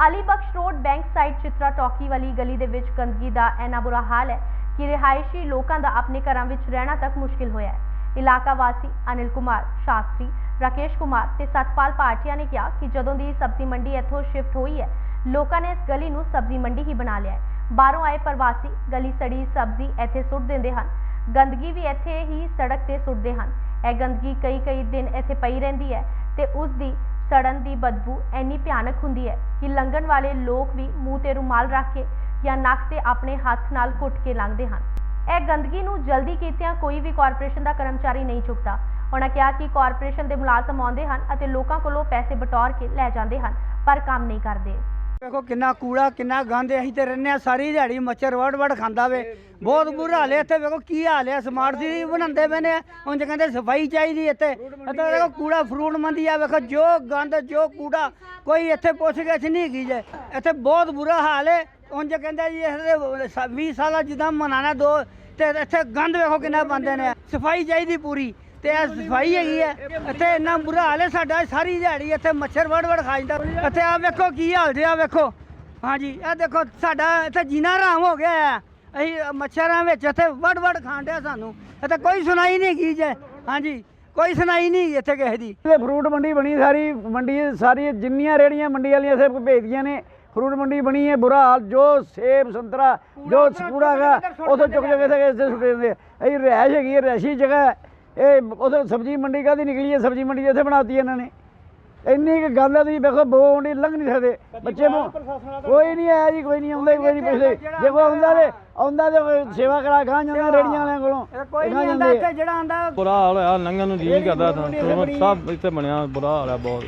Ali Bakhsh road bank side Chitra talkie ਵਾਲੀ ਗਲੀ ਦੇ ਵਿੱਚ ਗੰਦਗੀ ਦਾ ਇੰਨਾ ਬੁਰਾ ਹਾਲ ਹੈ ਕਿ ਰਿਹਾਇਸ਼ੀ ਲੋਕਾਂ ਦਾ ਆਪਣੇ ਘਰਾਂ ਵਿੱਚ ਰਹਿਣਾ ਤੱਕ ਮੁਸ਼ਕਿਲ ਹੋਇਆ ਹੈ। ਇਲਾਕਾ ਵਾਸੀ ਅਨਿਲ ਕੁਮਾਰ ਸ਼ਾਸਤਰੀ, ਰਾਕੇਸ਼ ਕੁਮਾਰ ਤੇ ਸਤਪਾਲ ਭਾਟੀਆ ਨੇ ਕਿਹਾ ਕਿ ਜਦੋਂ ਦੀ ਸਬਜ਼ੀ ਮੰਡੀ ਇੱਥੋਂ ਸ਼ਿਫਟ ਹੋਈ ਹੈ, ਲੋਕਾਂ ਨੇ ਇਸ ਗਲੀ ਨੂੰ ਸਬਜ਼ੀ ਮੰਡੀ ਹੀ ਬਣਾ ਲਿਆ ਹੈ। ਬਾਹਰੋਂ ਆਏ ਪ੍ਰਵਾਸੀ ਗਲੀ ਸੜੀ ਸਬਜ਼ੀ ਇੱਥੇ ਸੁੱਟ ਦਿੰਦੇ ਹਨ। ਗੰਦਗੀ ਵੀ ਇੱਥੇ ਹੀ ਸੜਕ ਤੇ ਸੁੱਟਦੇ ਹਨ। ਇਹ ਗੰਦਗੀ ਕਈ ਕਈ ਦਿਨ ਇੱਥੇ ਪਈ ਰਹਿੰਦੀ ਹੈ ਤੇ ਉਸ ਦੀ ਸੜਨ ਦੀ ਬਦਬੂ ਇੰਨੀ ਭਿਆਨਕ ਹੁੰਦੀ ਹੈ ਕਿ ਲੰਘਣ ਵਾਲੇ ਲੋਕ ਵੀ ਮੂੰਹ ਤੇ ਰੁਮਾਲ ਰੱਖ ਕੇ ਜਾਂ ਨੱਕ ਤੇ ਆਪਣੇ ਹੱਥ ਨਾਲ ਘੁੱਟ ਕੇ ਲੰਘਦੇ ਹਨ। ਇਹ ਗੰਦਗੀ ਨੂੰ ਜਲਦੀ ਕੀਤਿਆਂ ਕੋਈ ਵੀ ਕਾਰਪੋਰੇਸ਼ਨ ਦਾ ਕਰਮਚਾਰੀ ਨਹੀਂ ਚੁੱਕਦਾ। ਉਹਨਾਂ ਕਿਹਾ ਕਿ ਕਾਰਪੋਰੇਸ਼ਨ ਦੇ ਮੁਲਾਜ਼ਮ ਆਉਂਦੇ ਹਨ ਅਤੇ ਲੋਕਾਂ ਕੋਲੋਂ ਪੈਸੇ ਬਟੋਰ ਕੇ ਲੈ ਜਾਂਦੇ ਹਨ, ਪਰ ਕੰਮ ਨਹੀਂ ਕਰਦੇ। ਵੇਖੋ ਕਿੰਨਾ ਕੂੜਾ, ਕਿੰਨਾ ਗੰਦ, ਅਸੀਂ ਤੇ ਰਹਿੰਦੇ ਹਾਂ, ਸਾਰੀ ਦਿਹਾੜੀ ਮੱਛਰ ਵੜ ਵੜ ਖਾਂਦਾ ਵੇ। ਬਹੁਤ ਬੁਰਾ ਹਾਲ ਹੈ ਇੱਥੇ, ਵੇਖੋ ਕੀ ਹਾਲ ਹੈ ਸਮਾਰਟ ਸਿਟੀ ਬਣਾਉਂਦੇ ਪਏ ਨੇ। ਉਂਝ ਕਹਿੰਦੇ ਸਫ਼ਾਈ ਚਾਹੀਦੀ ਇੱਥੇ। ਇੱਥੇ ਵੇਖੋ ਕੂੜਾ ਫਰੂਟ ਮੰਦੀ ਆ, ਵੇਖੋ ਜੋ ਗੰਦ, ਜੋ ਕੂੜਾ, ਕੋਈ ਇੱਥੇ ਪੁੱਛ ਕੇ ਨਹੀਂ ਹੈਗੀ ਜੇ। ਇੱਥੇ ਬਹੁਤ ਬੁਰਾ ਹਾਲ ਹੈ। ਉਂਝ ਕਹਿੰਦੇ ਜੀ ਇਹਦੇ 20 ਸਾਲਾਂ ਜਿੱਦਾਂ ਮਨਾਣਾ ਦੋ, ਤੇ ਇੱਥੇ ਗੰਦ ਵੇਖੋ ਕਿੰਨਾ ਪਾਉਂਦੇ ਨੇ। ਸਫ਼ਾਈ ਚਾਹੀਦੀ ਪੂਰੀ। ਤੇ ਇਹ ਸਫ਼ਾਈ ਹੈਗੀ ਹੈ। ਇੱਥੇ ਇੰਨਾ ਬੁਰਾ ਹਾਲ ਹੈ ਸਾਡਾ ਸਾਰੀ ਦਿਹਾੜੀ ਇੱਥੇ ਮੱਛਰ ਵੜ ਵੜ ਖਾ ਜਾਂਦਾ। ਇੱਥੇ ਆ ਵੇਖੋ ਕੀ ਹਾਲ ਜੇ ਆ ਵੇਖੋ। ਹਾਂਜੀ ਇਹ ਦੇਖੋ ਸਾਡਾ ਇੱਥੇ ਜੀਨਾ ਹਰਾਮ ਹੋ ਗਿਆ ਹੈ। ਅਸੀਂ ਮੱਛਰਾਂ ਵਿੱਚ ਇੱਥੇ ਵੜ ਵੜ ਖਾਂਡਿਆ ਸਾਨੂੰ। ਇੱਥੇ ਕੋਈ ਸੁਣਾਈ ਨਹੀਂ ਕੀ ਜੇ। ਹਾਂਜੀ ਕੋਈ ਸੁਣਾਈ ਨਹੀਂ ਇੱਥੇ ਕਿਸੇ ਦੀ। ਇਹ ਫਰੂਟ ਮੰਡੀ ਬਣੀ ਸਾਰੀ ਮੰਡੀ ਸਾਰੀ ਜਿੰਨੀਆਂ ਰੇੜੀਆਂ ਮੰਡੀ ਵਾਲੀਆਂ ਸਭ ਭੇਜਦੀਆਂ ਨੇ। ਫਰੂਟ ਮੰਡੀ ਬਣੀ ਹੈ ਬੁਰਾ ਹਾਲ ਜੋ ਸੇਬ ਸੰਤਰਾ ਜੋ ਸਕੂੜਾ ਹੈਗਾ ਉਥੋਂ ਚੁੱਕ ਚੁੱਕ ਕੇ ਇੱਥੇ ਸੁੱਟ ਦਿੰਦੇ ਇਹ ਰਹਿਸ਼ ਹੈਗੀ ਹੈ ਰਹਿਸ਼ੀ ਜਗ੍ਹਾ ਇਹ ਉਥੋਂ ਸਬਜ਼ੀ ਮੰਡੀ ਕਾਹਦੀ ਨਿਕਲੀ ਹੈ? ਸਬਜ਼ੀ ਮੰਡੀ ਇੱਥੇ ਬਣਾਤੀ ਇਹਨਾਂ ਨੇ। ਇੰਨੀ ਕੁ ਗੱਲ ਹੈ ਤੁਸੀਂ ਵੇਖੋ ਬੋ ਹੁੰਦੀ ਲੰਘ ਨਹੀਂ ਸਕਦੇ। ਬੱਚੇ ਨੂੰ ਕੋਈ ਨਹੀਂ ਆਇਆ ਜੀ ਕੋਈ ਨਹੀਂ ਆਉਂਦਾ ਕੋਈ ਨਹੀਂ ਪੁੱਛਦੇ। ਜੇ ਕੋਈ ਆਉਂਦਾ ਤੇ ਆਉਂਦਾ ਤੇ ਸੇਵਾ ਕਰਾ ਗਾਂ ਜਾਂਦਾ ਰੇੜੀਆਂ ਵਾਲਿਆਂ ਕੋਲੋਂ। ਕੋਈ ਨਹੀਂ ਆਉਂਦਾ। ਇੱਥੇ ਜਿਹੜਾ ਆਉਂਦਾ ਬੁਰਾ ਹਾਲ ਹੋਇਆ ਲੰਘਣ ਨੂੰ ਜੀ ਕਰਦਾ ਸਭ ਇੱਥੇ ਬਣਿਆ ਬੁਰਾ ਹਾਲ ਹੈ ਬਹੁਤ।